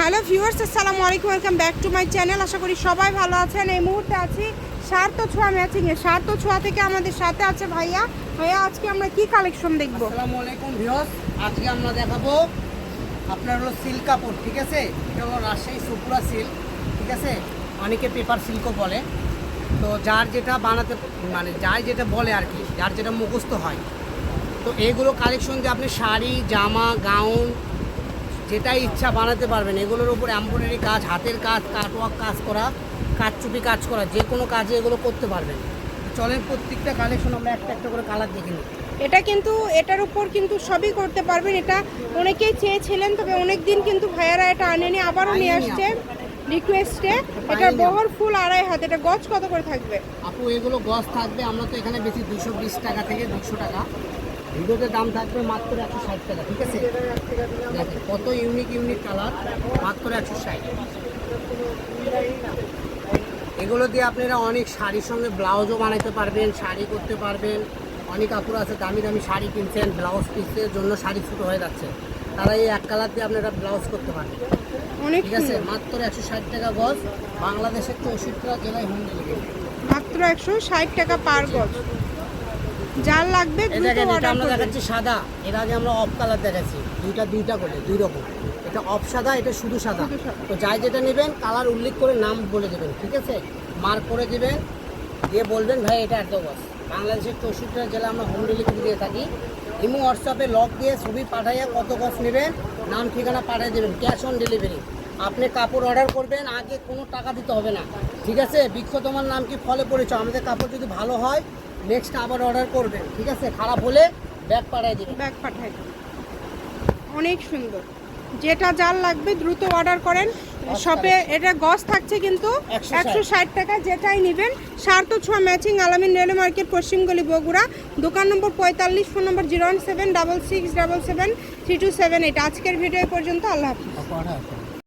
Hello viewers, আসসালামু আলাইকুম, welcome back to my channel. আশা করি সবাই ভালো আছেন। এই মুহূর্তে আছি সার্থ ছোঁয়া ম্যাচিংয়ে। সার্থ ছোঁয়া থেকে আমাদের সাথে আছে ভাইয়া। ভাইয়া, আজকে আমরা কি কালেকশন দেখব? আসসালামু আলাইকুম ভিউয়ার্স, আজকে আমরা দেখাবো আপনার হলো সিল্ক কাপড়, ঠিক আছে? এটা হলো রাজশাহী সুপুরা সিল্ক ঠিক আছে? অনেকে পেপার সিল্কও বলে। তো যার যেটা বানাতে মানে যার যেটা বলে আর কি, যার যেটা মুখস্থ হয়। তো এইগুলো কালেকশন যে আপনি শাড়ি, জামা গাউন যেটা ইচ্ছা বানাতে পারবেন এগুলোর উপর এমব্রয়ডারি কাজ হাতের কাজ কাটওয়ার্ক কাজ করা কাঠচুপি কাজ করা যে কোনো কাজে এগুলো করতে পারবেন। চলেন প্রত্যেকটা কালেকশন আমরা একটা একটা করে কালার দেখে নিই। এটা কিন্তু এটার উপর কিন্তু সবই করতে পারবেন এটা অনেকেই চেয়েছিলেন তবে অনেক দিন কিন্তু ভাইয়ারা এটা আনেনি আবারও নিয়ে আসছে রিকোয়েস্টে এটার পাইনি বহর ফুল আড়াই হাত এটা গজ কত করে থাকবে? আপু এগুলো গজ থাকবে আমরা তো এখানে বেশি দুশো বিশ টাকা থেকে দুশো টাকা। ভিডিওতে দাম থাকবে মাত্র একশো ষাট টাকা ঠিক আছে? কত ইউনিক ইউনিক কালার মাত্র একশো ষাট। এগুলো দিয়ে আপনারা অনেক শাড়ির সঙ্গে ব্লাউজও বানাতে পারবেন শাড়ি করতে পারবেন। অনেক কাপড় আছে দামি দামি শাড়ি কিনছেন ব্লাউজ পিসের জন্য শাড়ি ছোটো হয়ে যাচ্ছে। তারা এই এক কালার দিয়ে আপনারা ব্লাউজ করতে পারবেন। অনেক ঠিক আছে? মাত্র একশো ষাট টাকা গজ। বাংলাদেশের চৌষট্টিটা জেলায় হোম ডেলিভারি মাত্র একশো ষাট টাকা পার গজ। যার লাগবে দ্রুত অর্ডার আমরা দেখাচ্ছি সাদা। এর আগে আমরা অফ কালার দেখাচ্ছি। দুইটা দুইটা করে দুই রকম। এটা অফ সাদা এটা শুধু সাদা। তো যাই যেটা নেবেন কালার উল্লেখ করে নাম বলে দেবেন ঠিক আছে? মার্ক করে দেবেন দিয়ে বলবেন ভাই এটা এত বস বাংলাদেশের চৌষট্টি জেলা আমরা হোম ডেলিভারি দিয়ে থাকি। ইমো হোয়াটসঅ্যাপে লক দিয়ে ছবি পাঠাইয়া কত গছ নেবেন নাম ঠিকানা পাঠিয়ে দেবেন ক্যাশ অন ডেলিভারি আপনি কাপড় অর্ডার করবেন আগে কোনো টাকা দিতে হবে না ঠিক আছে? বৃক্ষ তোমার নাম কি? ফলে পড়েছ আমাদের কাপড় যদি ভালো হয় নেক্সট আবার অর্ডার করবেন ঠিক আছে? খারাপ হলে ব্যাগ পাঠিয়ে দেবেন ব্যাগ পাঠাই। অনেক সুন্দর। যেটা যার লাগবে দ্রুত অর্ডার করেন। শপে এটা গস থাকছে কিন্তু একশো ষাট। টাকা যেটাই নেবেন। সার্থ ছোঁয়া ম্যাচিং আলামিন রেল মার্কেট পশ্চিমগলি বগুড়া। দোকান নম্বর পঁয়তাল্লিশ phone number zero one seven double six double seven three two seven eight. আজকের ভিডিও পর্যন্ত। আল্লাহ হাফিজ।